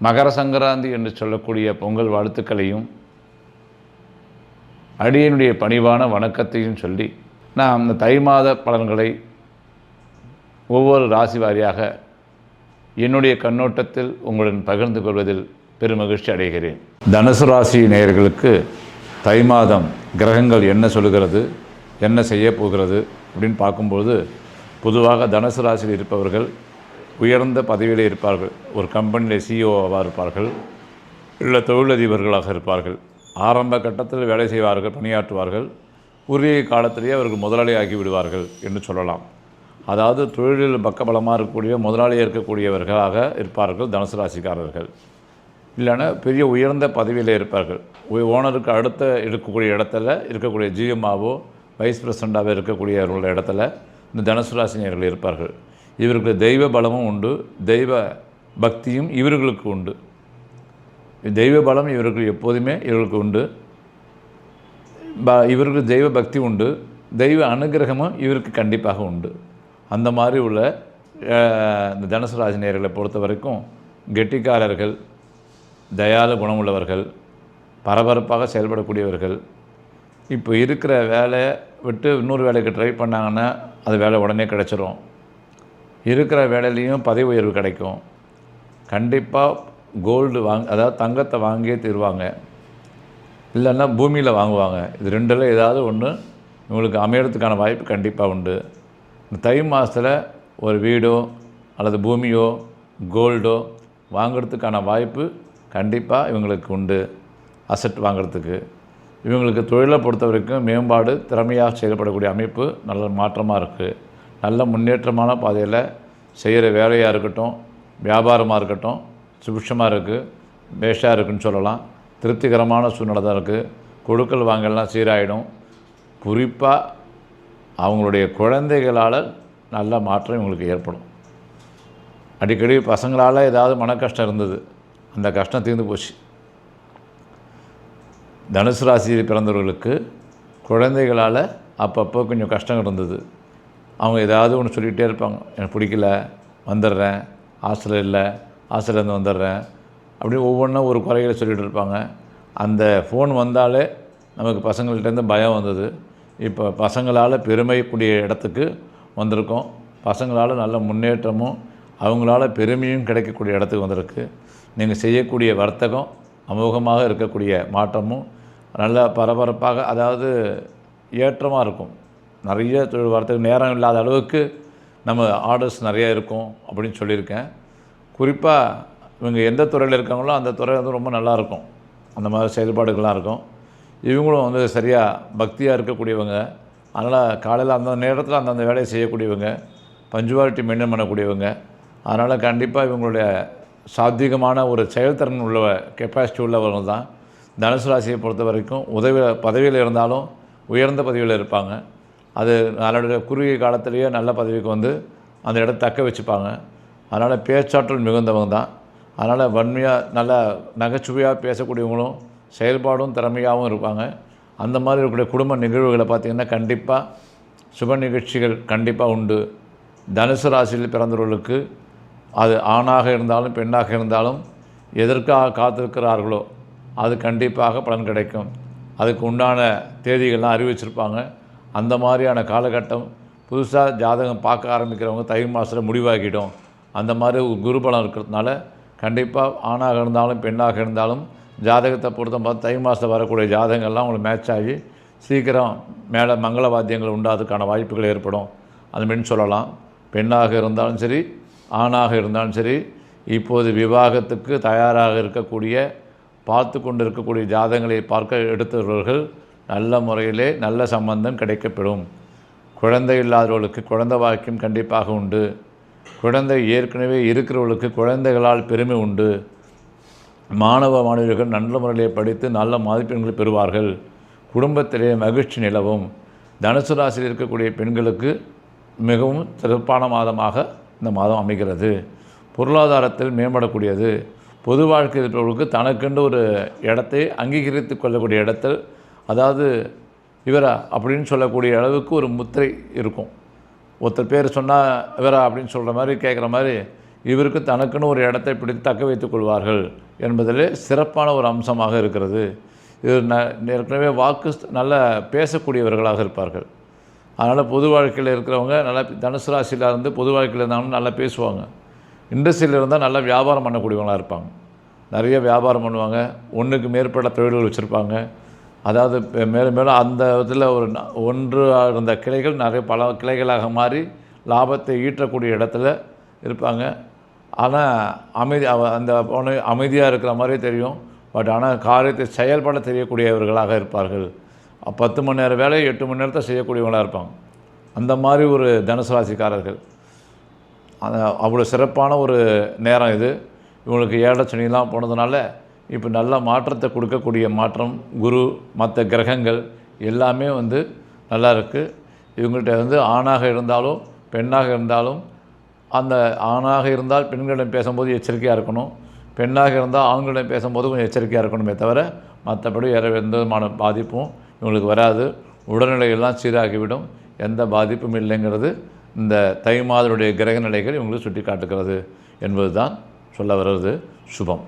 மகர சங்கராந்தி என்று சொல்லக்கூடிய பொங்கல் வாழ்த்துக்களையும் அடியனுடைய பணிவான வணக்கத்தையும் சொல்லி நாம் இந்த தை மாத பலன்களை ஒவ்வொரு ராசி வாரியாக என்னுடைய கண்ணோட்டத்தில் உங்களுடன் பகிர்ந்து கொள்வதில் பெருமகிழ்ச்சி அடைகிறேன். தனுசு ராசி நேயர்களுக்கு தை மாதம் கிரகங்கள் என்ன சொல்லுகிறது என்ன செய்ய போகிறது அப்படின்னு பார்க்கும்போது பொதுவாக தனுசு ராசியில் இருப்பவர்கள் உயர்ந்த பதவியில் இருப்பார்கள். ஒரு கம்பெனியில் சிஇஓவாக இருப்பார்கள். இல்லை தொழிலதிபர்களாக இருப்பார்கள். ஆரம்ப கட்டத்தில் வேலை செய்வார்கள் பணியாற்றுவார்கள். உரிய காலத்திலேயே அவர்கள் முதலாளி ஆகிவிடுவார்கள் என்று சொல்லலாம். அதாவது தொழிலில் பக்கபலமாக இருக்கக்கூடிய முதலாளியாக இருக்கக்கூடியவர்களாக இருப்பார்கள் தனுசு ராசிக்காரர்கள். இல்லைன்னா பெரிய உயர்ந்த பதவியில் இருப்பார்கள். ஓனருக்கு அடுத்த இருக்கக்கூடிய இடத்துல இருக்கக்கூடிய ஜிஎம்ஆவோ வைஸ் பிரசிடண்டாகவோ இருக்கக்கூடியவர்களுடைய இடத்துல இந்த தனுசு ராசினியர்கள் இருப்பார்கள். இவர்களுக்கு தெய்வ பலமும் உண்டு தெய்வ பக்தியும் இவர்களுக்கு உண்டு. தெய்வ பலம் இவர்கள் எப்போதுமே இவர்களுக்கு உண்டு. ப இவர்களுக்கு தெய்வ பக்தி உண்டு தெய்வ அனுகிரகமும் இவருக்கு கண்டிப்பாக உண்டு. அந்த மாதிரி உள்ள இந்த தனுசு பொறுத்த வரைக்கும் கெட்டிக்காரர்கள் தயால குணமுள்ளவர்கள் பரபரப்பாக செயல்படக்கூடியவர்கள் இப்போ இருக்கிற வேலையை விட்டு இன்னொரு வேலைக்கு ட்ரை பண்ணாங்கன்னா அது வேலை உடனே கிடச்சிரும். இருக்கிற வேலையிலையும் பதவி உயர்வு கிடைக்கும். கண்டிப்பாக கோல்டு வாங்க அதாவது தங்கத்தை வாங்கியே தருவாங்க. இல்லைன்னா பூமியில் வாங்குவாங்க. இது ரெண்டில் ஏதாவது ஒன்று இவங்களுக்கு அமையறதுக்கான வாய்ப்பு கண்டிப்பாக உண்டு. இந்த தை மாதத்தில் ஒரு வீடோ அல்லது பூமியோ கோல்டோ வாங்குறதுக்கான வாய்ப்பு கண்டிப்பாக இவங்களுக்கு உண்டு. அசட் வாங்குறதுக்கு. இவங்களுக்கு தொழிலை பொறுத்த வரைக்கும் மேம்பாடு திறமையாக செயல்படக்கூடிய அமைப்பு நல்ல மாற்றமாக இருக்குது நல்ல முன்னேற்றமான பாதையில் செய்கிற வேலையாக இருக்கட்டும் வியாபாரமாக இருக்கட்டும் சுபிஷமாக இருக்குது பேஷாக இருக்குன்னு சொல்லலாம். திருப்திகரமான சூழ்நிலை தான் இருக்குது கொடுக்கல் வாங்கலாம் சீராயிடும். குறிப்பாக அவங்களுடைய குழந்தைகளால் நல்ல மாற்றம் இவங்களுக்கு ஏற்படும். அடிக்கடி பசங்களால் ஏதாவது மன கஷ்டம் இருந்தது. அந்த கஷ்டம் தீர்ந்து போச்சு. தனுசு ராசியில் பிறந்தவர்களுக்கு குழந்தைகளால் அப்பப்போ கொஞ்சம் கஷ்டம் இருந்தது. அவங்க ஏதாவது ஒன்று சொல்லிகிட்டே இருப்பாங்க. எனக்கு பிடிக்கல வந்துடுறேன் ஹாஸ்டல் இல்லை ஹாஸ்டல்லேருந்து வந்துடுறேன் அப்படி ஒவ்வொன்றும் ஒரு குறைகளை சொல்லிகிட்டு இருப்பாங்க. அந்த ஃபோன் வந்தாலே நமக்கு பசங்கள்கிட்டேருந்து பயம் வந்தது. இப்போ பசங்களால் பெருமைக்கூடிய இடத்துக்கு வந்திருக்கோம். பசங்களால் நல்ல முன்னேற்றமும் அவங்களால பெருமையும் கிடைக்கக்கூடிய இடத்துக்கு வந்திருக்கு. நீங்கள் செய்யக்கூடிய வர்த்தகம் அமோகமாக இருக்கக்கூடிய மாற்றமும் நல்ல பரபரப்பாக அதாவது ஏற்றமாக இருக்கும். நிறைய தொழில் வரத்துக்கு நேரம் இல்லாத அளவுக்கு நம்ம ஆர்டர்ஸ் நிறைய இருக்கும் அப்படின்னு சொல்லியிருக்கேன். குறிப்பாக இவங்க எந்த துறையில் இருக்காங்களோ அந்த துறை வந்து ரொம்ப நல்லா இருக்கும். அந்த மாதிரி செயல்பாடுகள்லாம் இருக்கும். இவங்களும் வந்து சரியாக பக்தியாக இருக்கக்கூடியவங்க. அதனால் காலையில் அந்தந்த நேரத்தில் அந்தந்த வேலையை செய்யக்கூடியவங்க. பஞ்சுவாலிட்டி மெயின்டைன் பண்ணக்கூடியவங்க. அதனால் கண்டிப்பாக இவங்களுடைய சாத்வீகமான ஒரு செயல்திறன் உள்ள கெப்பாசிட்டி உள்ளவங்க தான். தனுசு ராசியை பொறுத்த வரைக்கும் உதவி பதவியில் இருந்தாலும் உயர்ந்த பதவியில் இருப்பாங்க. அது அதனுடைய குறுகிய காலத்திலேயே நல்ல பதவிக்கு வந்து அந்த இடத்த தக்க வச்சுப்பாங்க. அதனால் பேச்சாற்றல் மிகுந்தவங்க தான். அதனால் வன்மையாக நல்ல நகைச்சுவையாக பேசக்கூடியவங்களும் செயல்பாடும் திறமையாகவும் இருப்பாங்க. அந்த மாதிரி இருக்கக்கூடிய குடும்ப நிகழ்வுகளை பார்த்திங்கன்னா கண்டிப்பாக சுப நிகழ்ச்சிகள் கண்டிப்பாக உண்டு. தனுசு ராசியில் பிறந்தவர்களுக்கு அது ஆணாக இருந்தாலும் பெண்ணாக இருந்தாலும் எதற்காக காத்திருக்கிறார்களோ அது கண்டிப்பாக பலன் கிடைக்கும். அதுக்கு உண்டான தேதிகள்லாம் அறிவிச்சிருப்பாங்க. அந்த மாதிரியான காலகட்டம் புதுசாக ஜாதகம் பார்க்க ஆரம்பிக்கிறவங்க தை மாதத்தில் முடிவாக்கிட்டோம். அந்த மாதிரி ஒரு குருபலம் இருக்கிறதுனால கண்டிப்பாக ஆணாக இருந்தாலும் பெண்ணாக இருந்தாலும் ஜாதகத்தை பொறுத்த பார்த்து தை மாதத்தில் வரக்கூடிய ஜாதகங்கள்லாம் உங்களுக்கு மேட்ச் ஆகி சீக்கிரம் மேலே மங்கள வாத்தியங்கள் உண்டாதுக்கான வாய்ப்புகள் ஏற்படும். அது மென் சொல்லலாம். பெண்ணாக இருந்தாலும் சரி ஆணாக இருந்தாலும் சரி இப்போது விவாகத்துக்கு தயாராக இருக்கக்கூடிய பார்த்து கொண்டு இருக்கக்கூடிய ஜாதகங்களை பார்க்க எடுத்தவர்கள் நல்ல முறையிலே நல்ல சம்பந்தம் கிடைக்கப்பெறும். குழந்தை இல்லாதவர்களுக்கு குழந்தை வாக்கியம் கண்டிப்பாக உண்டு. குழந்தை ஏற்கனவே இருக்கிறவர்களுக்கு குழந்தைகளால் பெருமை உண்டு. மாணவ மாணவியர்கள் நல்ல முறையிலே படித்து நல்ல மதிப்பெண்களை பெறுவார்கள். குடும்பத்திலே மகிழ்ச்சி நிலவும். தனுசு ராசியில் இருக்கக்கூடிய பெண்களுக்கு மிகவும் சிறப்பான மாதமாக இந்த மாதம் அமைகிறது. பொருளாதாரத்தில் மேம்படக்கூடியது. பொது வாழ்க்கை இருப்பவர்களுக்கு தனக்கென்று ஒரு இடத்தை அங்கீகரித்து கொள்ளக்கூடிய இடத்தில் அதாவது இவரா அப்படின்னு சொல்லக்கூடிய அளவுக்கு ஒரு முத்திரை இருக்கும். ஒருத்தர் பேர் சொன்னால் இவரா அப்படின்னு சொல்கிற மாதிரி கேட்குற மாதிரி இவருக்கு தனக்குன்னு ஒரு இடத்தை பிடித்து தக்க வைத்துக் கொள்வார்கள் என்பதிலே சிறப்பான ஒரு அம்சமாக இருக்கிறது. இவர் ந ஏற்கனவே வாக்கு நல்ல பேசக்கூடியவர்களாக இருப்பார்கள். அதனால் பொது வாழ்க்கையில் இருக்கிறவங்க நல்லா தனுசு ராசியில் இருந்து பொது வாழ்க்கையில் இருந்தாலும் நல்லா பேசுவாங்க. இண்டஸ்ட்ரியில் இருந்தால் நல்லா வியாபாரம் பண்ணக்கூடியவங்களாக இருப்பாங்க. நிறைய வியாபாரம் பண்ணுவாங்க. ஒன்றுக்கு மேற்பட்ட தொழில்கள் வச்சுருப்பாங்க. அதாவது மேலும் மேலும் அந்த இதில் ஒரு ஒன்று இருந்த கிளைகள் நிறைய பல கிளைகளாக மாறி லாபத்தை ஈட்டக்கூடிய இடத்துல இருப்பாங்க. ஆனால் அமைதி அவ- அந்த பொண்ணு அமைதியாக இருக்கிற மாதிரியே தெரியும். பட் ஆனால் காரியத்தை செயல்பட தெரியக்கூடியவர்களாக இருப்பார்கள். பத்து மணி நேரம் வேலையை எட்டு மணி நேரத்தை செய்யக்கூடியவங்களாக இருப்பாங்க. அந்த மாதிரி ஒரு தனுசு ராசிக்காரர்கள் அவ்வளோ சிறப்பான ஒரு நேரம் இது. இவங்களுக்கு ஏழை சனிலாம் போனதுனால இப்போ நல்ல மாற்றத்தை கொடுக்கக்கூடிய மாற்றம் குரு மற்ற கிரகங்கள் எல்லாமே வந்து நல்லா இருக்குது இவங்கள்ட்ட வந்து ஆணாக இருந்தாலும் பெண்ணாக இருந்தாலும் அந்த ஆணாக இருந்தால் பெண்களிடம் பேசும்போது எச்சரிக்கையாக இருக்கணும். பெண்ணாக இருந்தால் ஆண்களிடம் பேசும்போது கொஞ்சம் எச்சரிக்கையாக இருக்கணுமே தவிர மற்றபடி வேறு எந்த விதமான பாதிப்பும் இவங்களுக்கு வராது. உடல்நிலையெல்லாம் சீராகிவிடும். எந்த பாதிப்பும் இல்லைங்கிறது இந்த தை மாதனுடைய கிரக நிலைகள் இவங்களுக்கு சுட்டி காட்டுகிறது என்பது தான் சொல்ல வருவது சுபம்.